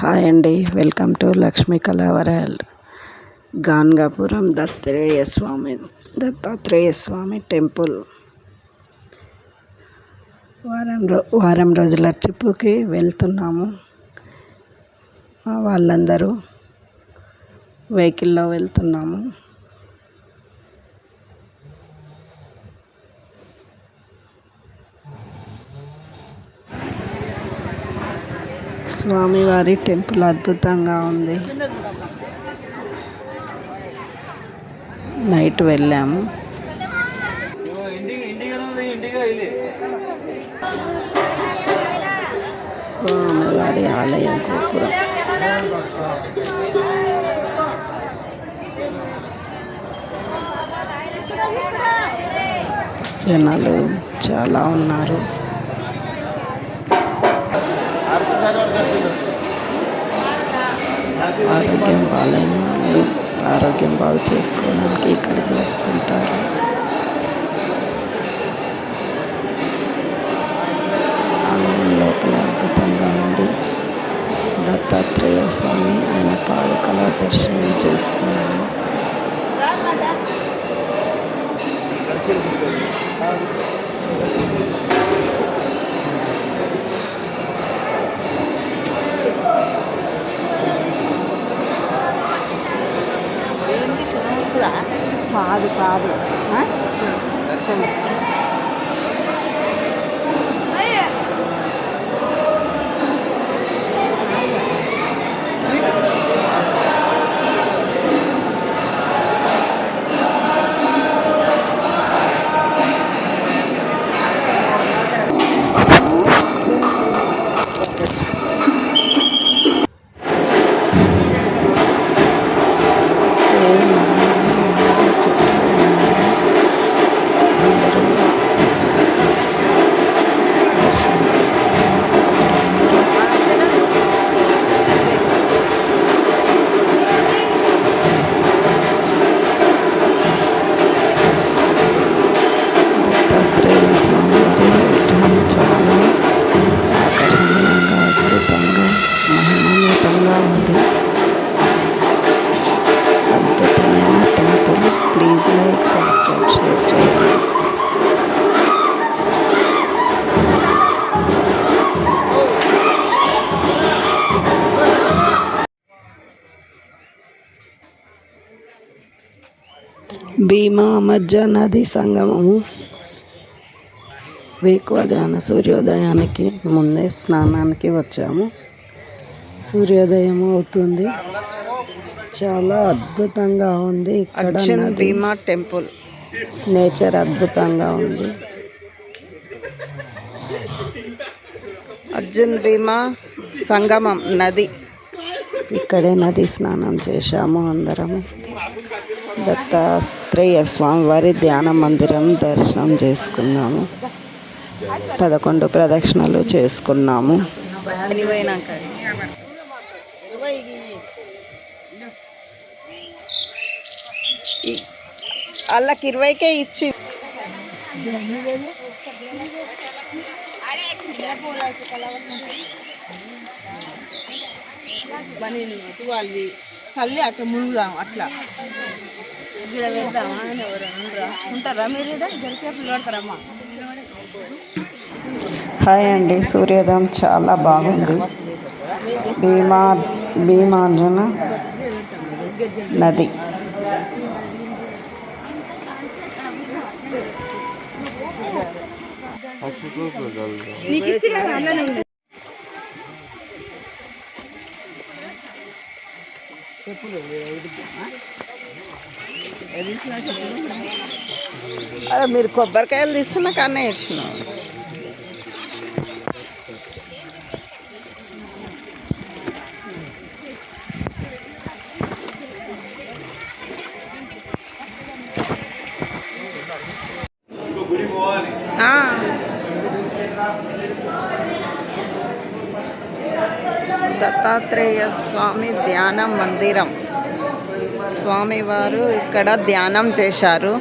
Hi అండి. Welcome to Lakshmi కళావరాల్ గాన్గాపురం దత్తాత్రేయ స్వామి దత్తాత్రేయ స్వామి temple. వారం రో వారం రోజుల ట్రిప్పుకి వెళ్తున్నాము. వాళ్ళందరూ వెహికల్లో వెళ్తున్నాము. స్వామివారి టెంపుల్ అద్భుతంగా ఉంది. నైట్ వెళ్ళాము. స్వామివారి ఆలయం గోపురం. జనాలు చాలా ఉన్నారు. ఆరోగ్యం బాగాలేని వాళ్ళు ఆరోగ్యం బాగు చేసుకోవడానికి ఇక్కడికి వస్తుంటారు. ఆలయం లోపల అద్భుతంగా ఉంది. దత్తాత్రేయ స్వామి ఆయన పాలకల దర్శనం చేసుకున్నాము 八点 భీమా మధ్య నది సంగమము వేకువజాన సూర్యోదయానికి ముందే స్నానానికి వచ్చాము. సూర్యోదయం అవుతుంది. చాలా అద్భుతంగా ఉంది ఇక్కడ భీమా టెంపుల్. నేచర్ అద్భుతంగా ఉంది. అర్జున్ భీమా సంగమం నది. ఇక్కడే నది స్నానం చేశాము అందరము. దత్తాత్రేయ స్వామివారి ధ్యాన మందిరం దర్శనం చేసుకున్నాము. పదకొండు ప్రదక్షిణలు చేసుకున్నాము. వాళ్ళకి ఇరవైకే ఇచ్చి పని వాళ్ళది చల్లి అట్లా మునుగుదాం అట్లా. ఇక్కడ పెడదామా అని ఎవరైనా ఉండరా? ఉంటారా మీరు ఇక్కడ జరిసేపు నిలబడతారమ్మా హాయ్ అండి. సూర్యోదయం చాలా బాగుంది. భీమా భీమార్జున నది. నీకు ఇస్తే అదే మీరు కొబ్బరికాయలు తీసుకున్నా కన్నా ఇచ్చినాం దత్తాత్రేయ స్వామి ధ్యాన మందిరం. స్వామివారు ఇక్కడ ధ్యానం చేశారు.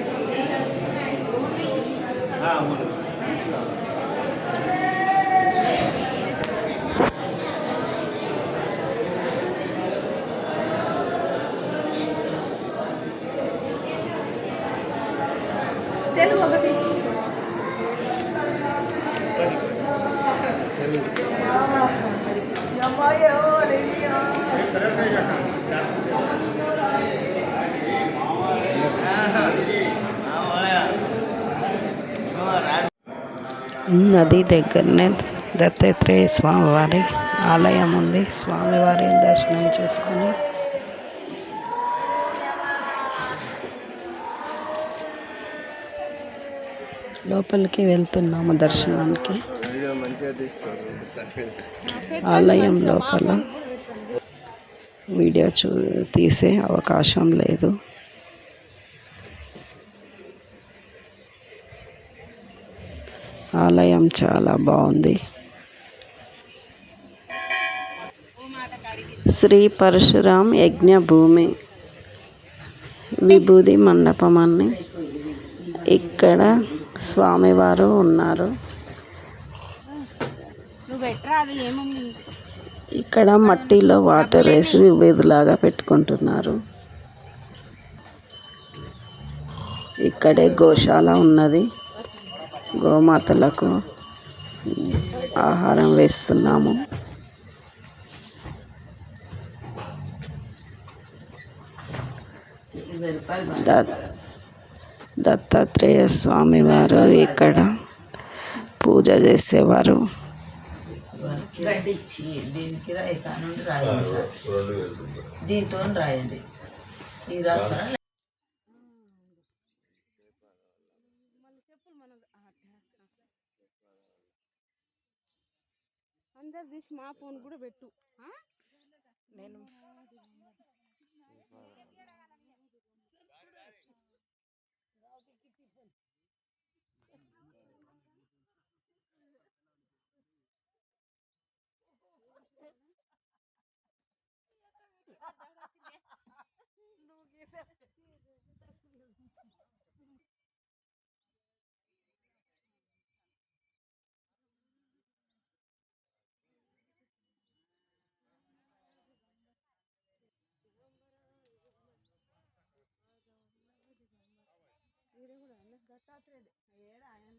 నది దగ్గరనే దత్తాత్రేయ స్వామివారి ఆలయం ఉంది. స్వామివారి దర్శనం చేసుకొని లోపలికి వెళ్తున్నాము దర్శనానికి. ఆలయం లోపల వీడియో చూ తీసే అవకాశం లేదు. ఆలయం చాలా బాగుంది. శ్రీ పరశురాం యజ్ఞ భూమి విభూది మండపం అని ఇక్కడ స్వామివారు ఉన్నారు. ఇక్కడ మట్టిలో వాటర్ వేసి విభూదిలాగా పెట్టుకుంటున్నారు. ఇక్కడే గోశాల ఉన్నది. గోమాతలకు ఆహారం వేస్తున్నాము. దత్తాత్రేయ స్వామి వారు ఇక్కడ పూజ చేసేవారు. దీనికి రాయి కానుండి రాయండి సార్. దీంతో రాయండి. అందరు తీసి మా ఫోన్ కూడా పెట్టు. ఆ? ఆయన?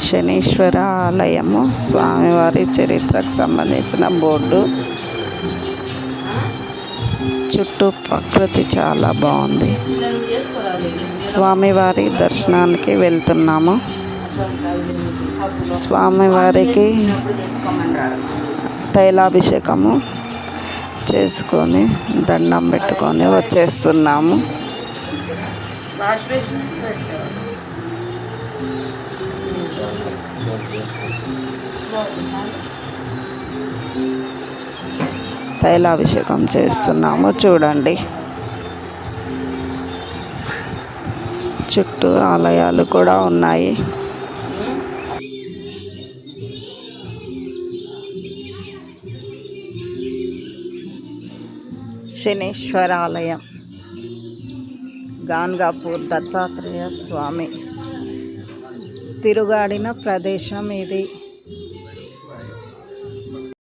శనీశ్వర ఆలయము స్వామివారి చరిత్రకు సంబంధించిన బోర్డు. చుట్టూ ప్రకృతి చాలా బాగుంది. స్వామివారి దర్శనానికి వెళ్తున్నాము. స్వామివారికి తైలాభిషేకము చేసుకొని దండం పెట్టుకొని వచ్చేస్తున్నాము. తైలాభిషేకం చేస్తున్నాము. చూడండి. చుట్టూ ఆలయాలు కూడా ఉన్నాయి. శనేశ్వరాలయం గాన్గాపూర్ దత్తాత్రేయ స్వామి. తిరుగాడిన ప్రదేశం ఇది.